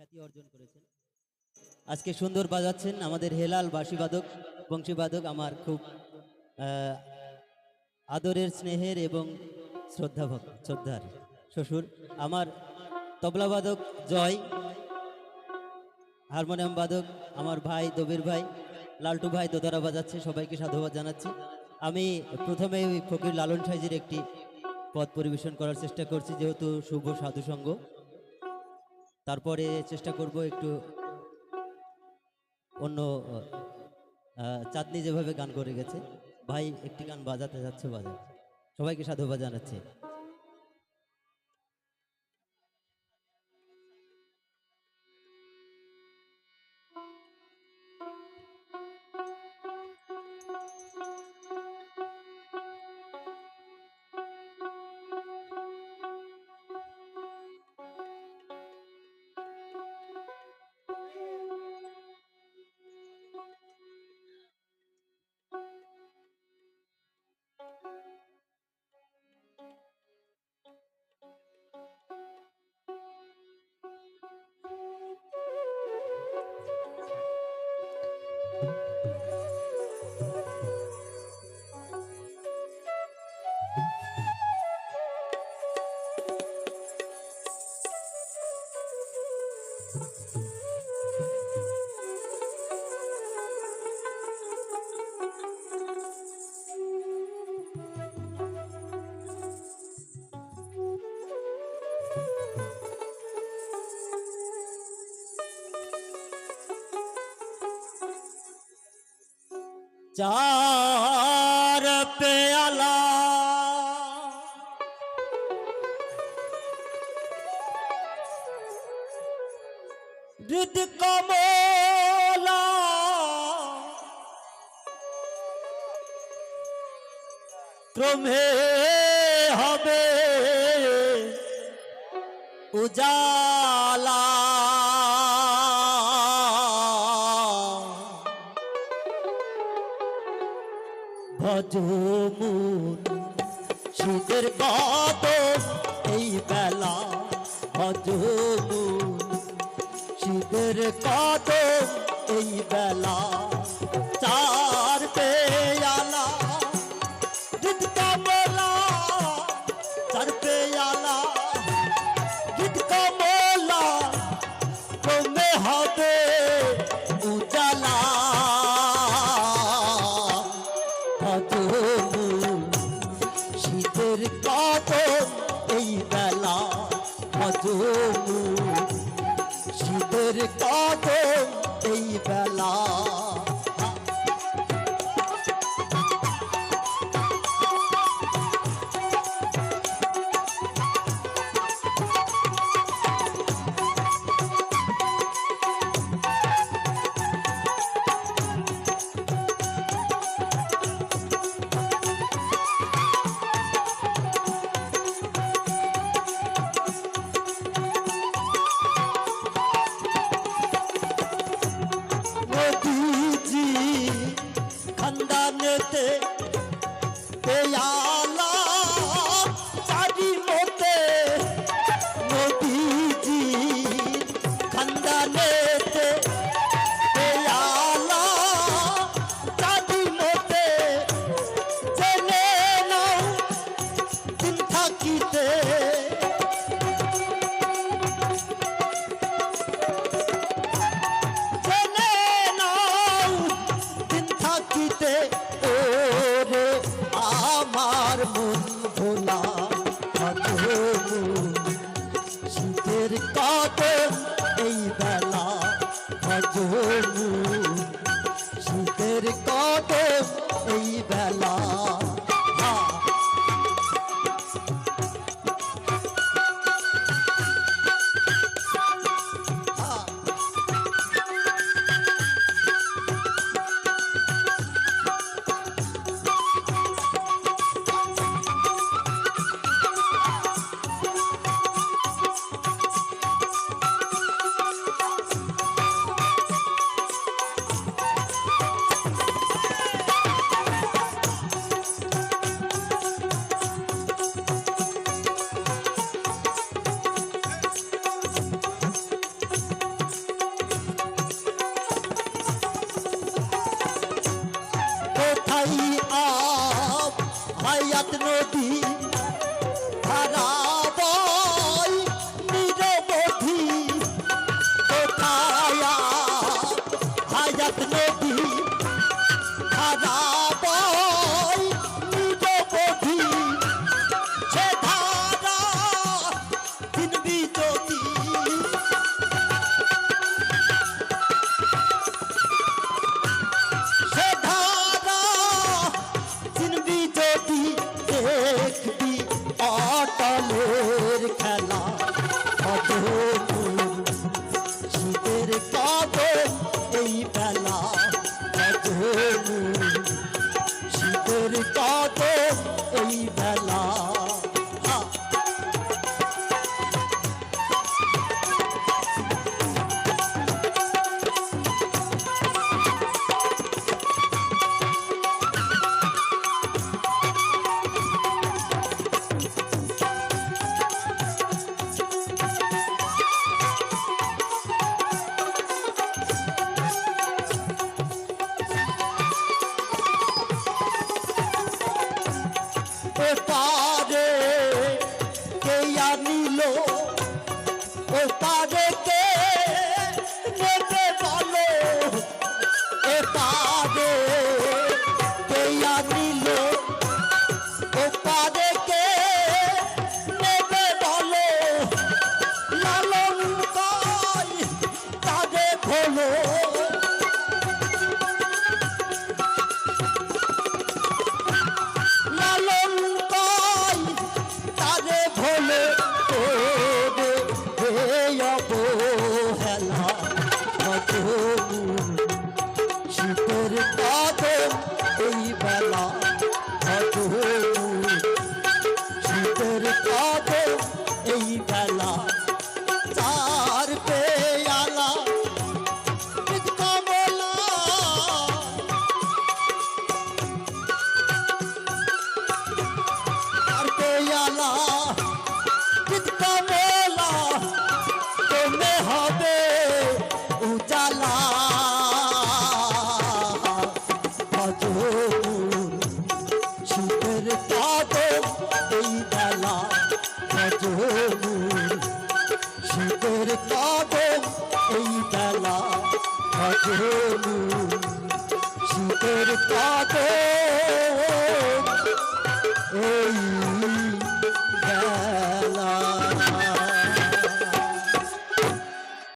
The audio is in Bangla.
খ্যাতি অর্জন করেছেন। আজকে সুন্দর বাজাচ্ছেন আমাদের হেলাল বাঁশিবাদক বংশীবাদক আমার খুব আদরের স্নেহের এবং শ্রদ্ধা শ্রদ্ধার শ্বশুর। আমার তবলাবাদক জয়, হারমোনিয়াম বাদক আমার ভাই দবির ভাই, লালটু ভাই দোতারা বাজাচ্ছে, সবাইকে সাধুবাদ জানাচ্ছি। আমি প্রথমে ফকির লালন সাইজের একটি পদ পরিবেশন করার চেষ্টা করছি, যেহেতু শুভ সাধু সঙ্গ তারপরে চেষ্টা করব একটু অন্য চাঁদনি যেভাবে গান করে গেছে, ভাই একটি গান বাজাতে যাচ্ছে, বাজাচ্ছে। সবাইকে সাধুবাদ জানাচ্ছি। চার হৃদ কমলা। ক্রমে হবে উজালা। ভজমুন শীতের কত কত এই বেলা? চার শীতের কত এই বেলা। হায়াত নদী পায় শীতের কাদম